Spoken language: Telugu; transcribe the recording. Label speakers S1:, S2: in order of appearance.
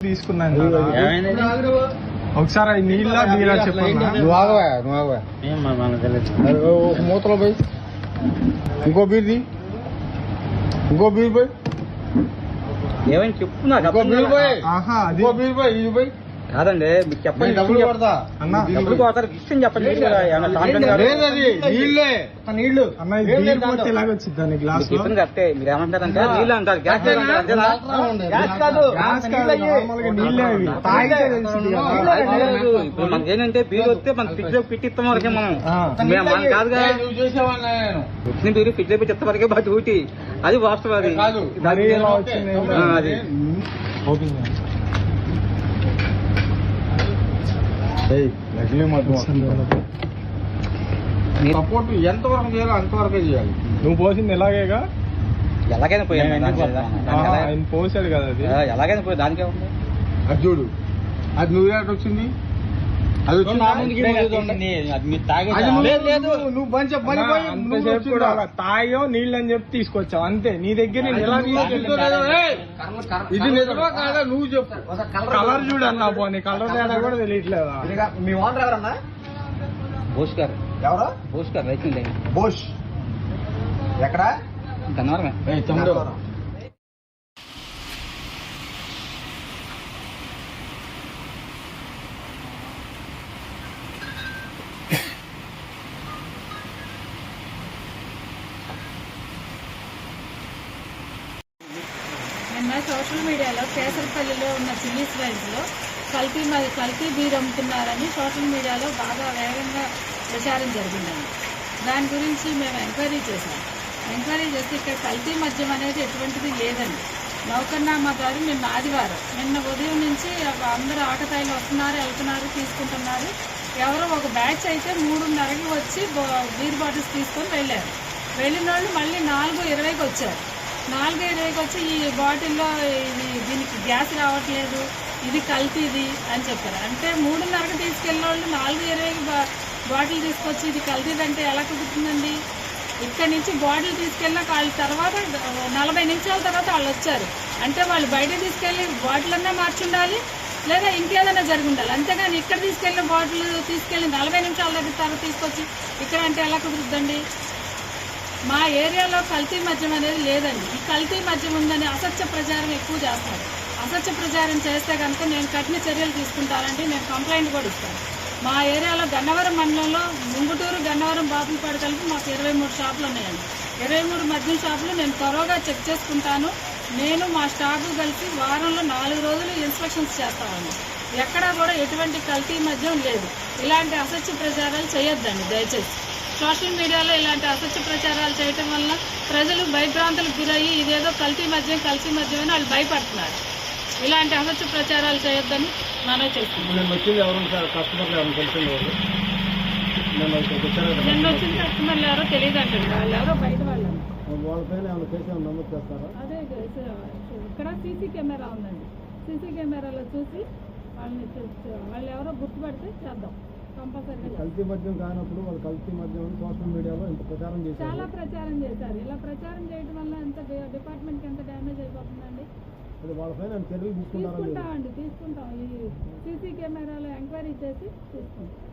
S1: తీసుకున్నాను ఒకసారి నీళ్ళ బీరా చెప్పన్నా
S2: నువ్వు ఆగవా? నువ్వు ఆగవా? ఒక మూతలో పోయి. ఇంకో బీర్ది ఇంకో బీర్ పోయి.
S3: ఏమైంది? చెప్పు నాకు
S2: ఇంకో
S3: అర్థం
S2: బీర్. పోయి.
S1: ఆహా అది
S2: ఇంకో బీర్ పోయి ఇది పోయి.
S3: కాదండి మీకు చెప్పండి
S2: డబ్బులు
S3: విషయం
S2: కొడతా.
S1: అన్న,
S2: దీనికి
S3: డబ్బులు
S2: పోయి.
S3: పోతారు విషయం చెప్పండి
S2: నీళ్ళు
S3: చెప్పింది కరెక్టే మీరు ఏమంటారంటే నీళ్ళు అంటారు గ్యాస్ ఇప్పుడు మనకి ఏంటంటే బీర్ వస్తే మన ఫ్రిడ్జ్లో వరకే మనం. మనం కాదుగా. వచ్చిన బీరు ఫ్రిడ్జ్లో పెట్టి ఇస్తాం వరకే బాగా డ్యూటీ. అది వాస్తవం అది
S2: కాదు.
S1: మరి ఎలా వచ్చింది
S3: ఆ, అది
S1: ఓపెన్ చేయండి.
S2: లక్ష్మీ మధ్య
S3: మీరు
S2: సపోర్ట్ ఎంత వరకు చేయాలో అంతవరకే చేయాలి.
S1: నువ్వు పోసింది ఎలాగేగా?
S3: ఎలాగైనా పోయాను
S1: ఆయన పోసాడు కదా అది.
S3: ఎలాగైనా పోయి దానికే ఉంది.
S2: అది చూడు. అది నువ్వు ఎక్కడ వచ్చింది అది నువ్వు- పని
S1: తాయో నీళ్ళు అని చెప్పి తీసుకొచ్చావు. అంతే. నీ దగ్గర!
S2: ఇది నిజమా కాదా? నువ్వు చెప్పు.
S1: కలర్ చూడు. అన్న పోనీ కలర్ తేడా కూడా తెలియట్లేదా?
S4: మీ ఓనర్ ఎవరన్నా?
S3: బోస్ గారు
S4: ఎవరు?
S3: బోస్ గారు రైతు ఉండే
S4: బోష్. ఎక్కడ?
S3: గన్నవరమే.
S2: ఏయ్, తమ్ముడు
S5: నిన్న సోషల్ మీడియాలో కేసరపల్లిలో ఉన్న చిల్లీస్ రైస్లో కల్తీ మరి కల్తీ బీర్ అమ్ముతున్నారని సోషల్ మీడియాలో బాగా వేగంగా ప్రచారం జరిగిందండి. దాని గురించి మేము ఎంక్వైరీ చేశాం. ఎంక్వైరీ చేస్తే ఇక్కడ కల్తీ మద్యం అనేది ఎటువంటిది లేదండి. నౌకర్నామా గారు నిన్న ఆదివారం నిన్న ఉదయం నుంచి అందరూ ఆకతాయిలు వస్తున్నారు వెళ్తున్నారు తీసుకుంటున్నారు. ఎవరో ఒక బ్యాచ్ అయితే మూడున్నరకి వచ్చి బీర్ బాటిల్స్ తీసుకొని వెళ్ళారు. వెళ్ళిన వాళ్ళు మళ్ళీ నాలుగు ఇరవైకి వచ్చారు. నాలుగు వచ్చి ఈ బాటిల్లో ఇది దీనికి గ్యాస్ రావట్లేదు ఇది కల్తీది అని చెప్పారు. అంటే మూడున్నరకు తీసుకెళ్ళిన వాళ్ళు నాలుగు ఇరవైకి బా బాటిల్ తీసుకొచ్చి ఇది కల్తీది అంటే ఎలా కుదురుతుందండి? ఇక్కడి నుంచి బాటిల్ తీసుకెళ్ళిన వాళ్ళ తర్వాత నలభై నిమిషాల తర్వాత వాళ్ళు వచ్చారు అంటే వాళ్ళు బయట తీసుకెళ్ళి బాటిల్ అన్నా మార్చుండాలి లేదా ఇంకేదైనా జరిగి ఉండాలి అంతేగాని ఇక్కడ తీసుకెళ్ళిన బాటిల్ తీసుకెళ్ళి నలభై నిమిషాల దగ్గర తర్వాత తీసుకొచ్చి ఇక్కడ అంటే ఎలా కుదురుద్దండి? మా ఏరియాలో కల్తీ మద్యం అనేది లేదండి. ఈ కల్తీ మద్యం ఉందని అసత్య ప్రచారం ఎక్కువ చేస్తారు. అసత్య ప్రచారం చేస్తే కనుక నేను కఠిన చర్యలు తీసుకుంటానండి. నేను కంప్లైంట్ కూడా ఇస్తాను. మా ఏరియాలో గన్నవరం మండలంలో ముంగుటూరు గన్నవరం బాపులపాడు కలిపి మాకు ఇరవై మూడు షాపులు ఉన్నాయండి. ఇరవై మూడు మద్యం షాపులు నేను త్వరగా చెక్ చేసుకుంటాను. నేను మా స్టాఫ్ కలిసి వారంలో నాలుగు రోజులు ఇన్స్పెక్షన్స్ చేస్తామండి. ఎక్కడా కూడా ఎటువంటి కల్తీ మద్యం లేదు. ఇలాంటి అసత్య ప్రచారాలు చేయొద్దండి దయచేసి. సోషల్ మీడియాలో ఇలాంటి అసత్య ప్రచారాలు చేయటం వల్ల ప్రజలు భయభ్రాంతులకు గురయ్యి ఇదేదో కల్తీ మద్యం కల్తీ మద్యం అని వాళ్ళు భయపడుతున్నారు. ఇలాంటి అసత్య ప్రచారాలు చేయొద్దని మనవి చేస్తున్నాను
S1: నేను వచ్చింది ఎవరు సార్? కస్టమర్లు ఎవరు తెలిసింది ఎవరు? నేను ఇక్కడికి వచ్చాను కదా.
S5: నిన్న వచ్చిన కస్టమర్లు ఎవరో తెలియదు అంటారు వాళ్ళు ఎవరో బయట అదే ఇక్కడ సీసీ కెమెరా ఉందండి. సీసీ కెమెరాలో చూసి వాళ్ళని వాళ్ళు ఎవరో గుర్తుపడితే చేద్దాం.
S1: కల్తీ మద్యం కానప్పుడు వాళ్ళు కల్తీ మద్యం సోషల్ మీడియాలో ఇంత ప్రచారం
S5: చాలా ప్రచారం చేశారు. ఇలా ప్రచారం చేయడం వల్ల ఎంత డిపార్ట్మెంట్కి ఎంత డ్యామేజ్ అయిపోతుందండి?
S1: అది వాళ్ళపైన చర్యలు
S5: తీసుకుంటామండి తీసుకుంటాం. ఈ సీసీ కెమెరాలో ఎంక్వైరీ చేసి తీసుకుంటాం.